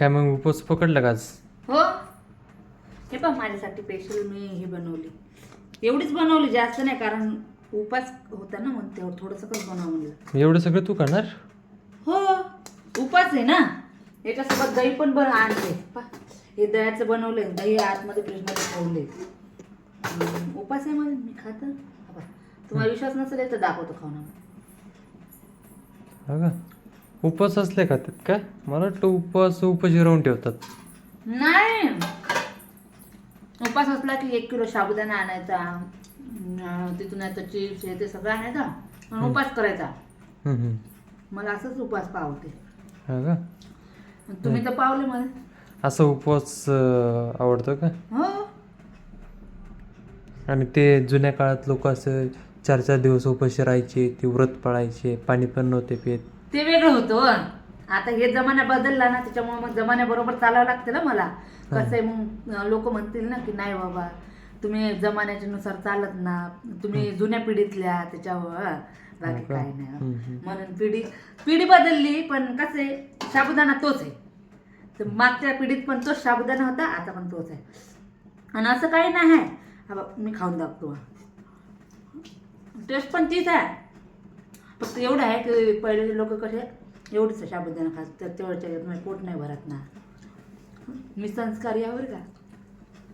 काय मग उपवास पकडला का आज? हो. हे पण माझ्यासाठी स्पेशल मी हे बनवली. एवढीच बनवली जास्त नाही कारण उपास होता ना मग तेवढं थोडंसं पण बनवा म्हणलं. एवढं सगळं तू करणार? हो. उपास आहे ना. याच्यासोबत दही पण बन आणले. पा हे दह्याचं बनवलंय. दही आतमध्ये फ्रीजमध्ये ठेवले उपास आहे माझं. मी खात तुम्हाला विश्वास नसेल तर दाखवतो खाऊन. हा का? उपवास असले खातात का मला वाटतं उपवास उपाशी राहून ठेवतात. नाही. उपास असला की एक किलो साबुदाणा आणायचा अं, तिथून याचं चिप्स हे ते सगळं आणायचा आणि उपास करायचा. हम्म, हम्म. मला असंच उपास पावते. हा का? तुम्ही तर पावले मला. असा उपवास अं, आवडतो का? हो. आणि ते जुन्या काळात लोक असं चार चार दिवस उपाशी राहायचे ते व्रत पाळायचे पाणी पण नव्हते पित. ते वेगळं होतं. आता हे जमाना बदलला ना त्याच्यामुळे मग जमान्याबरोबर चालावं लागतं ना मला. कसं आहे मग लोक म्हणतील ना की नाही बाबा तुम्ही जमान्याच्या नुसार चालत ना. तुम्ही जुन्या पिढीतल्या त्याच्यावर बाकी हो का? काय नाही. म्हणून पिढी पिढी बदलली पण कसं आहे साबुदाणा तोच आहे. तर मागच्या पिढीत पण तोच साबुदाणा होता आता पण तोच आहे. आणि असं काही नाही आहे. मी खाऊन दाखतो टेस्ट पण तीच आहे. फक्त एवढं आहे की पहिले लोक कसे एवढंच साबुदाणा खात तर तेवढ्याच्या पोट नाही भरत ना. मी संस्कार यावर का?